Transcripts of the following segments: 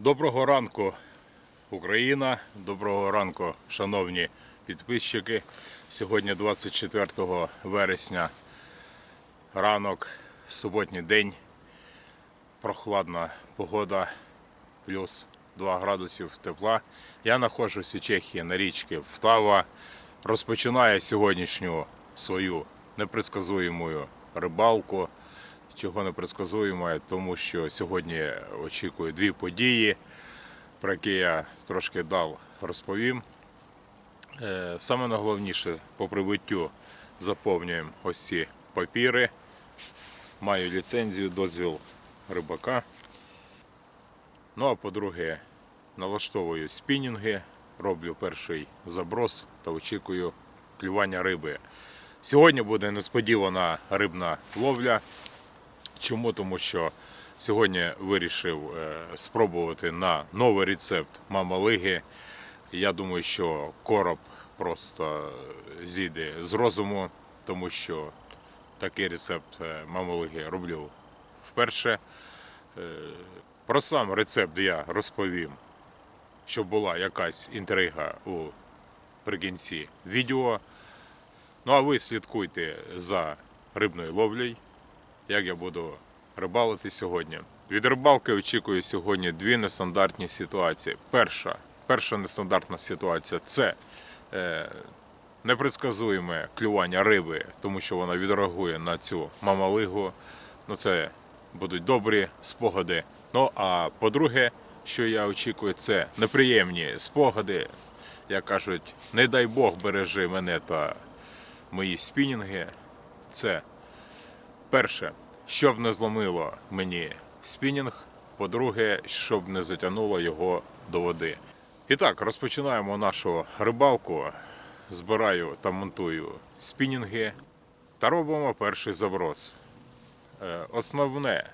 Доброго ранку, Україна. Доброго ранку, шановні підписчики. Сьогодні 24 вересня, ранок, суботній день. Прохладна погода, плюс 2 градусів тепла. Я знаходжусь у Чехії на річці Втава. Розпочинаю сьогоднішню свою непредсказуєму рибалку. Чого непредсказуємо, тому що сьогодні очікую дві події, про які я трошки дав розповім. Е, Саме найголовніше по прибуттю заповнюємо ось ці папіри. Маю ліцензію, дозвіл рибака. Ну а по-друге, налаштовую спінінги, роблю перший заброс та очікую клювання риби. Сьогодні буде несподівана рибна ловля. Чому? Тому що сьогодні вирішив е, спробувати на новий рецепт мамалиги. Я думаю, що короб просто зійде з розуму, тому що такий рецепт е, мамалиги роблю вперше. Е, Про сам рецепт я розповім, щоб була якась інтрига у прикінці відео. Ну а ви слідкуйте за рибною ловлею як я буду рибалити сьогодні. Від рибалки очікую сьогодні дві нестандартні ситуації. Перша, перша нестандартна ситуація це е, непредсказуєме клювання риби, тому що вона відреагує на цю мамалигу. Ну, це будуть добрі спогади. Ну а по-друге, що я очікую, це неприємні спогади. Як кажуть, не дай Бог бережи мене та мої спінінги. Це Перше, щоб не зломило мені спінінг. По-друге, щоб не затягнуло його до води. І так, розпочинаємо нашу рибалку. Збираю та монтую спінінги та робимо перший заброс. Е, Основне,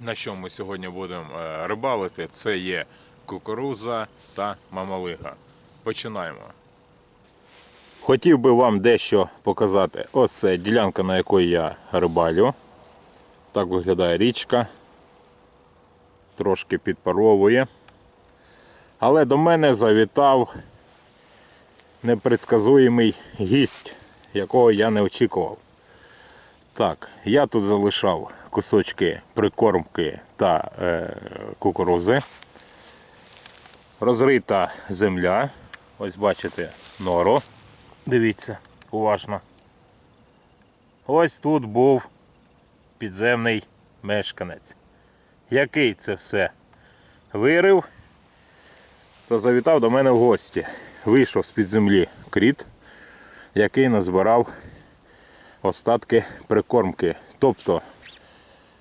на що ми сьогодні будемо е, рибалити, це є кукуруза та мамалига. Починаємо. Хотів би вам дещо показати. Ось це ділянка, на якої я рибалю. Так виглядає річка. Трошки підпаровує. Але до мене завітав непредсказуємий гість, якого я не очікував. Так, я тут залишав кусочки прикормки та е, кукурузи. Розрита земля. Ось бачите нору. Дивіться, уважно. Ось тут був підземний мешканець. Який це все вирив та завітав до мене в гості. Вийшов з-під землі кріт, який назбирав остатки прикормки. Тобто,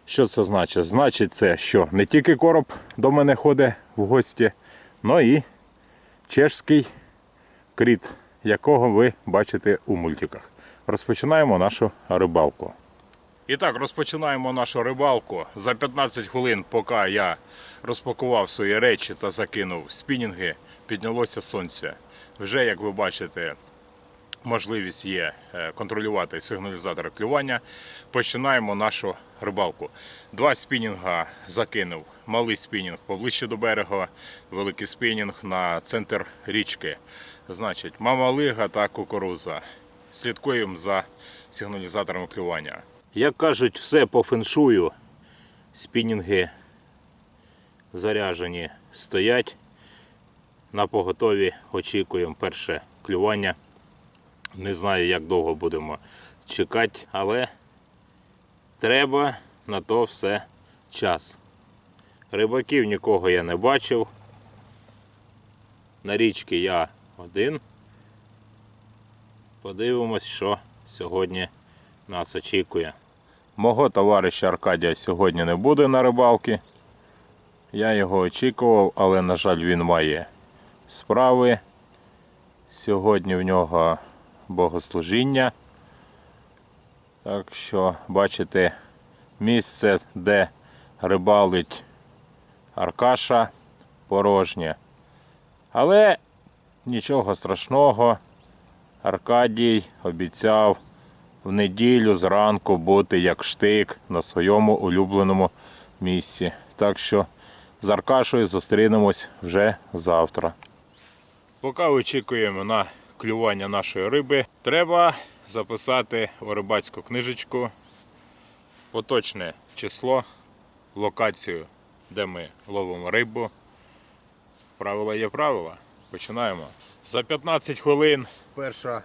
що це значить? Значить це, що не тільки короб до мене ходить в гості, але і чешський кріт, якого ви бачите у мультиках. Розпочинаємо нашу рибалку. І так, розпочинаємо нашу рибалку. За 15 хвилин, поки я розпакував свої речі та закинув спінінги, піднялося сонце. Вже, як ви бачите, можливість є е, контролювати сигналізатор клювання. Починаємо нашу рибалку. Два спінінга закинув. Малий спінінг поближче до берега, великий спінінг на центр річки. Значить, мамалига та кукуруза. Слідкуємо за сигналізатором клювання. Як кажуть, все по феншую. Спінінги заряжені стоять. На поготові очікуємо перше клювання. Не знаю, як довго будемо чекати, але треба на то все час. Рибаків нікого я не бачив. На річці я один. Подивимось, що сьогодні нас очікує. Мого товариша Аркадія сьогодні не буде на рибалці. Я його очікував, але, на жаль, він має справи. Сьогодні в нього богослужіння. Так що, бачите, місце, де рибалить Аркаша, порожнє. Але нічого страшного. Аркадій обіцяв в неділю зранку бути як штик на своєму улюбленому місці. Так що з Аркашою зустрінемось вже завтра. Поки очікуємо на клювання нашої риби, треба записати у рибацьку книжечку поточне число, локацію, де ми ловимо рибу. Правила є правила. Починаємо. За 15 хвилин перше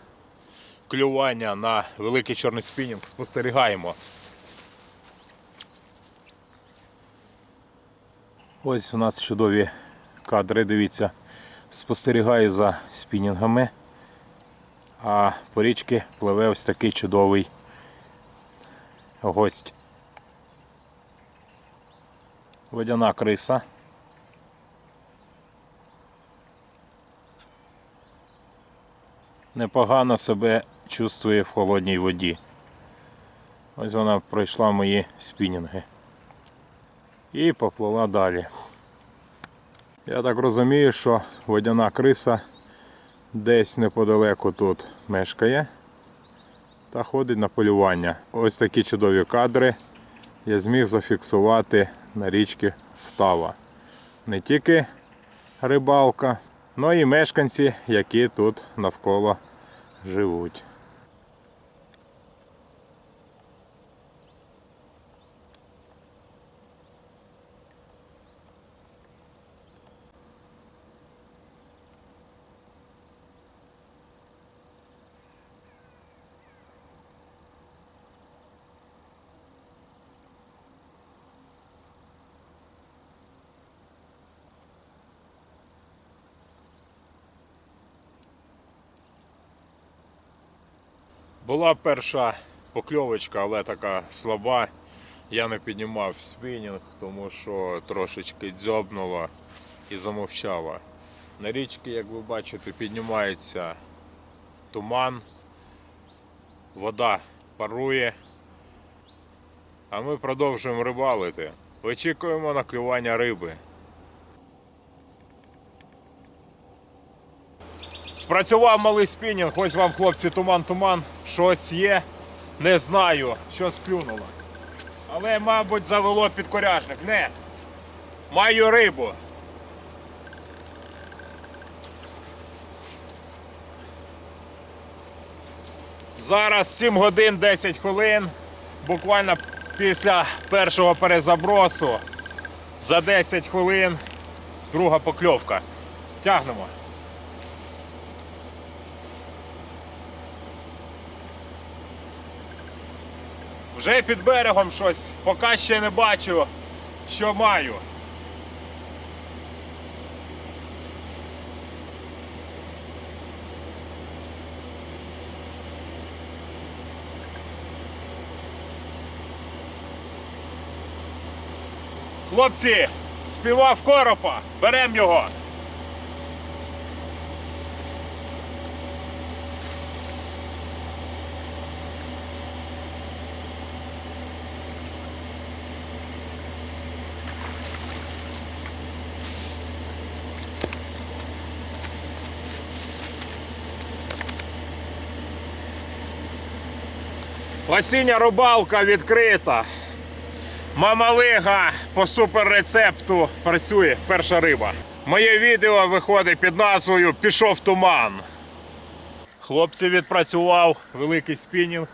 клювання на великий чорний спінінг спостерігаємо. Ось у нас чудові кадри, дивіться. Спостерігаю за спінінгами, а по річці пливе ось такий чудовий гость. Водяна криса. Непогано себе чувствує в холодній воді. Ось вона пройшла мої спінінги. І поплила далі. Я так розумію, що водяна криса десь неподалеку тут мешкає та ходить на полювання. Ось такі чудові кадри я зміг зафіксувати на річці Втава. Не тільки рибалка, але і мешканці, які тут навколо живуть. Була перша покльовочка, але така слаба. Я не піднімав спінінг, тому що трошечки дзьобнуло і замовчало. На річці, як ви бачите, піднімається туман, вода парує, а ми продовжуємо рибалити. Очікуємо на клювання риби. Спрацював малий спінінг, ось вам, хлопці, туман-туман. Щось є. Не знаю, що сплюнуло. Але, мабуть, завело підкоряжник. Не. Маю рибу. Зараз 7 годин 10 хвилин. Буквально після першого перезабросу. За 10 хвилин друга покльовка. Тягнемо. Вже під берегом щось, поки ще не бачу, що маю. Хлопці, співав коропа, берем його. Осіння рибалка відкрита. Мамалига по суперрецепту працює перша риба. Моє відео виходить під назвою Пішов туман. Хлопці відпрацював великий спінінг.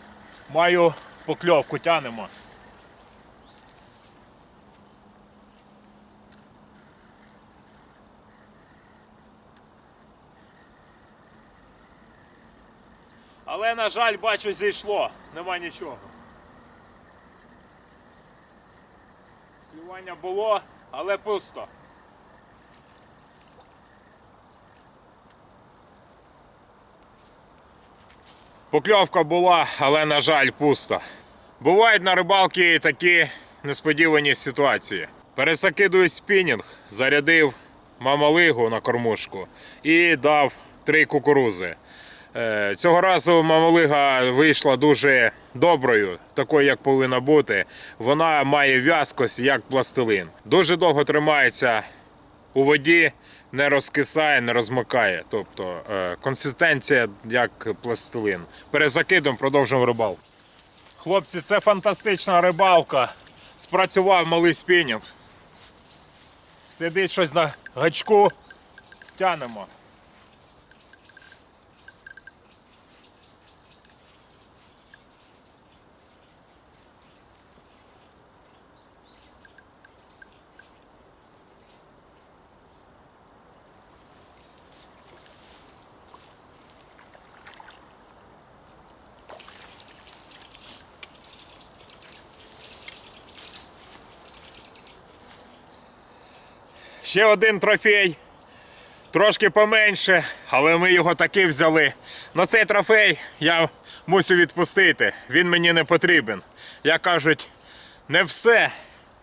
Маю покльовку, тянемо. Але, на жаль, бачу, зійшло. Нема нічого. Клювання було, але пусто. Покльовка була, але, на жаль, пусто. Бувають на рибалці такі несподівані ситуації. Пересакидую спінінг, зарядив мамалигу на кормушку і дав три кукурузи. Е, Цього разу мамалига вийшла дуже доброю, такою, як повинна бути. Вона має в'язкость, як пластилин. Дуже довго тримається у воді, не розкисає, не розмокає. Тобто е, консистенція як пластилин. Перезакидом продовжуємо рибалку. Хлопці, це фантастична рибалка. Спрацював малий спінінг. Сидить щось на гачку. Тянемо. Ще один трофей. Трошки поменше, але ми його таки взяли. Но цей трофей я мусю відпустити. Він мені не потрібен. Як кажуть, не все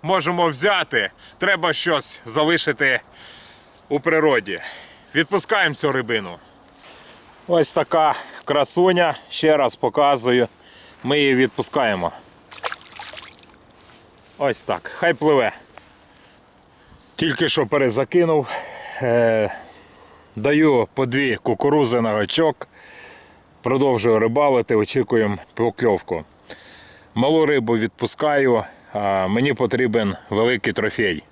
можемо взяти. Треба щось залишити у природі. Відпускаємо цю рибину. Ось така красуня. Ще раз показую. Ми її відпускаємо. Ось так. Хай пливе. Тільки що перезакинув. Е, даю по дві кукурузи на гачок. Продовжую рибалити, очікуємо покльовку. Малу рибу відпускаю, а мені потрібен великий трофей.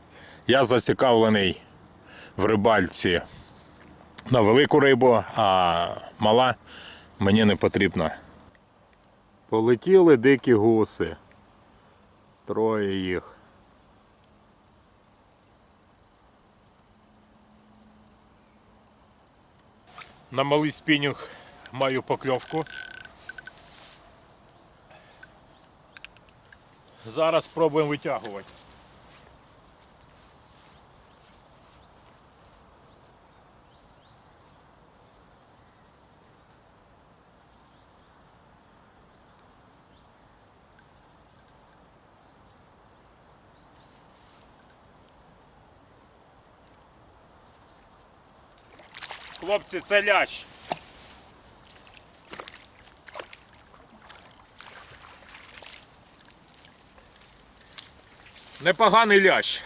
Я зацікавлений в рибальці на велику рибу, а мала мені не потрібна. Полетіли дикі гуси. Троє їх. На малий спінінг маю покльовку. Зараз спробуємо витягувати. Хлопці, це лящ. Непоганий лящ.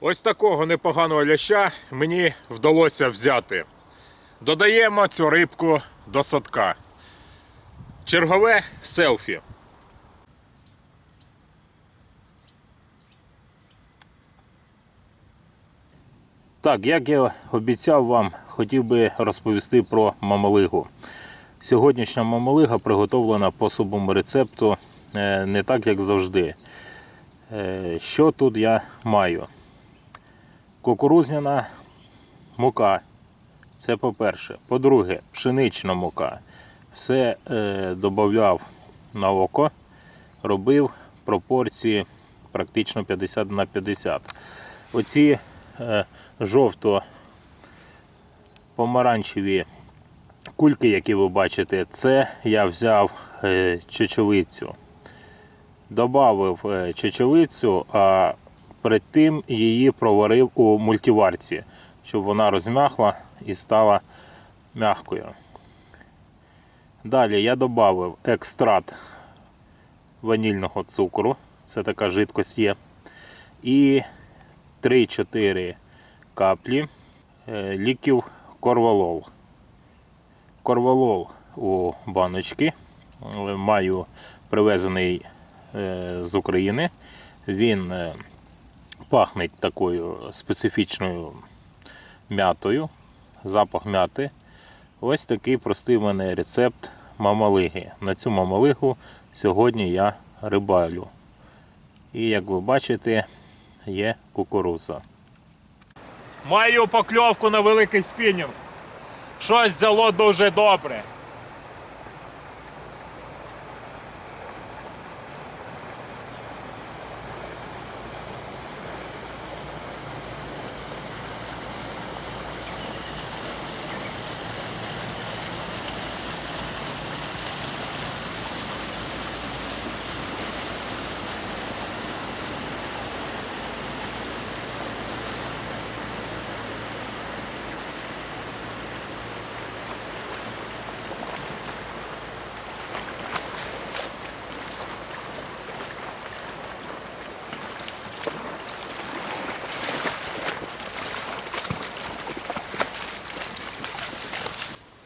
Ось такого непоганого ляща мені вдалося взяти. Додаємо цю рибку до садка. Чергове селфі. Так, як я обіцяв вам, хотів би розповісти про мамалигу. Сьогоднішня мамалига приготовлена по особому рецепту, е, не так як завжди. Е, Що тут я маю? Кукурузняна мука. Це по-перше. По-друге, пшенична мука. Все е, додавав на око, робив пропорції практично 50 на 50. Оці жовто-помаранчеві кульки, які ви бачите, це я взяв е, чечовицю. Добавив е, чечевицю, а перед тим її проварив у мультиварці, щоб вона розм'яхла і стала м'якою. Далі я додав екстракт ванільного цукру, це така жидкость є. І 3-4 каплі е, ліків корвалол. Корвалол у баночки. Е, Маю привезений е, з України. Він пахне такою специфічною м'ятою, запах м'яти. Ось такий простий в мене рецепт мамалиги. На цю мамалигу сьогодні я рибалю. І як ви бачите, є кукуруза. Маю покльовку на великий спінінг. Щось взяло дуже добре.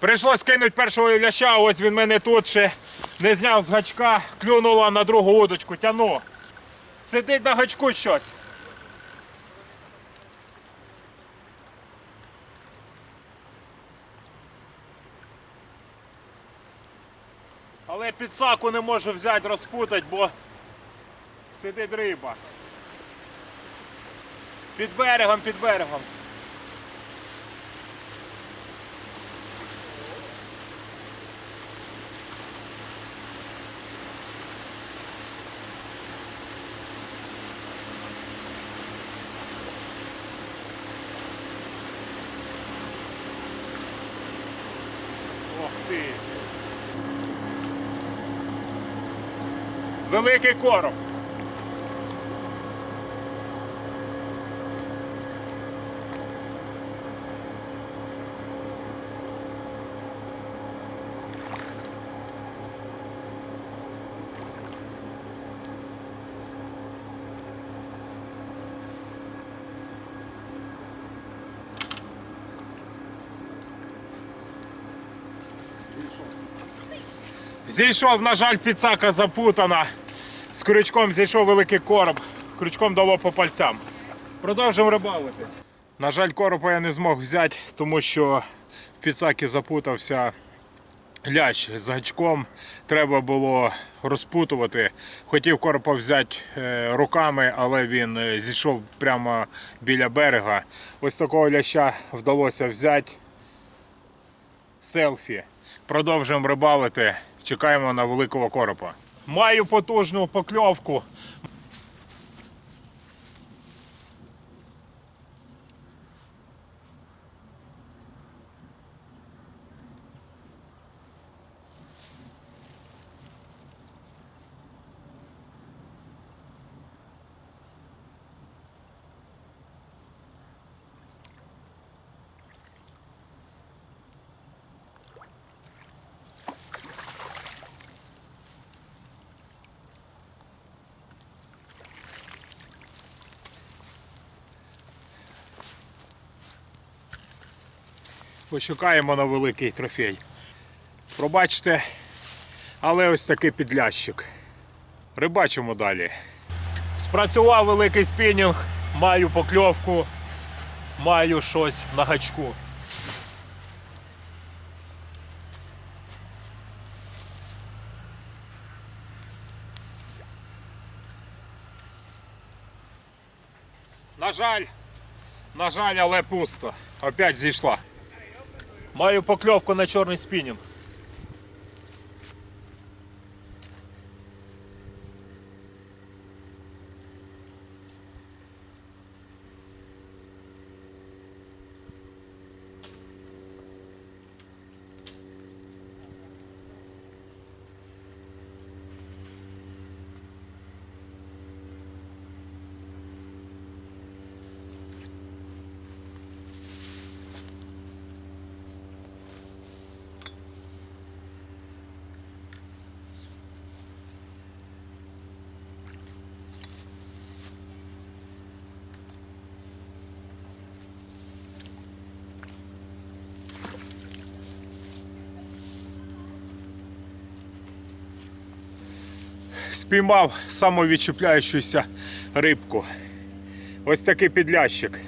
Прийшлось кинути першого ляща, ось він мене тут ще не зняв з гачка, клюнула на другу удочку, тяну. Сидить на гачку щось. Але підсаку не можу взяти, розпутати, бо сидить риба. Під берегом, під берегом. Великий короб. Зійшов, на жаль, підсака запутана. З крючком зійшов великий короб. Крючком дало по пальцям. Продовжуємо рибалити. На жаль, коропа я не змог взяти, тому що в підсакі запутався лящ з гачком. Треба було розпутувати. Хотів коропа взяти е, руками, але він е, зійшов прямо біля берега. Ось такого ляща вдалося взяти. Селфі. Продовжуємо рибалити. Чекаємо на великого коропа. Маю потужну покльовку. Пошукаємо на великий трофей. Пробачте, але ось такий підлящик. Рибачимо далі. Спрацював великий спінінг, маю покльовку, маю щось на гачку. На жаль, на жаль, але пусто. Опять зійшла. Маю покльовку на чорний спінінг. Спіймав самовідчіпляючуся рибку. Ось такий підлящик.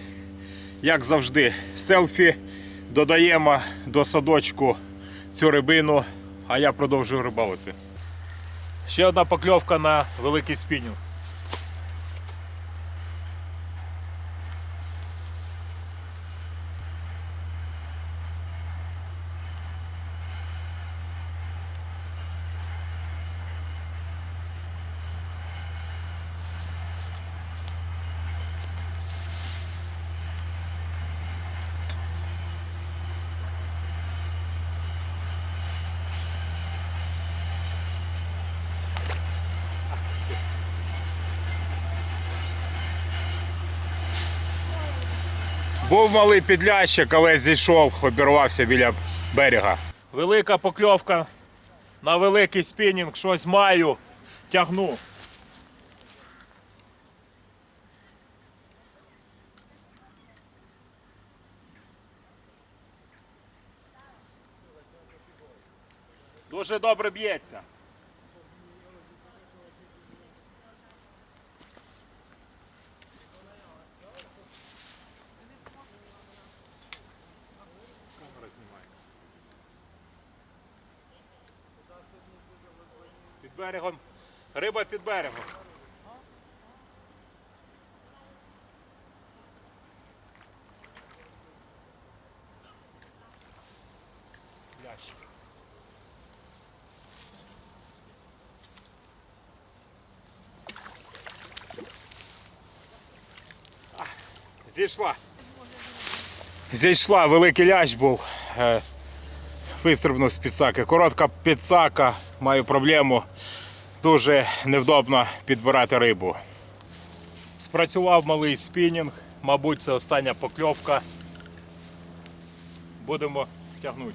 Як завжди, селфі додаємо до садочку цю рибину, а я продовжую рибалити. Ще одна покльовка на великий спінінг. Був малий підлящик, але зійшов, обірвався біля берега. Велика покльовка на великий спінінг, щось маю, тягну. Дуже добре б'ється. Під берегом. Риба під берегом. Зійшла. Зійшла, великий лящ був. Е, Вистрибнув з підсаки. Коротка підсака, маю проблему. Дуже невдобно підбирати рибу. Спрацював малий спінінг, мабуть, це остання покльовка. Будемо тягнути.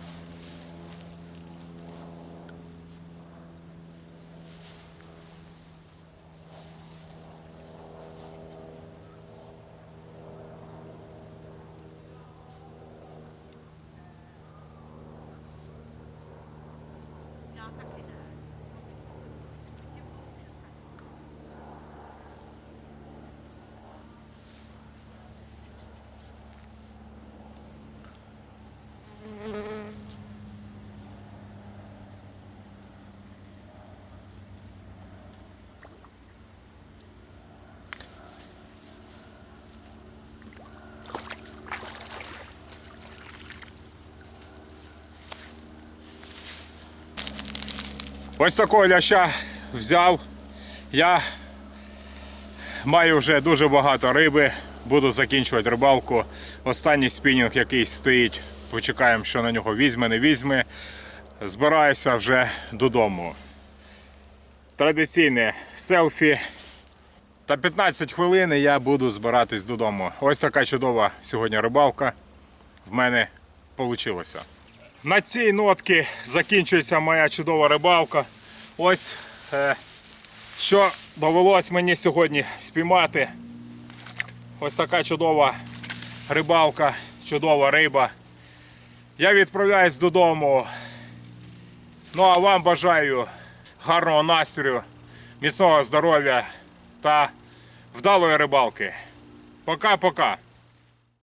Ось такого ляща взяв. Я маю вже дуже багато риби. Буду закінчувати рибалку. Останній спінінг якийсь стоїть. Почекаємо, що на нього візьме, не візьме. Збираюся вже додому. Традиційне селфі. Та 15 хвилин я буду збиратись додому. Ось така чудова сьогодні рибалка в мене вийшло. На цій нотці закінчується моя чудова рибалка. Ось е, що довелось мені сьогодні спіймати. Ось така чудова рибалка, чудова риба. Я відправляюсь додому. Ну а вам бажаю гарного настрою, міцного здоров'я та вдалої рибалки. Пока-пока.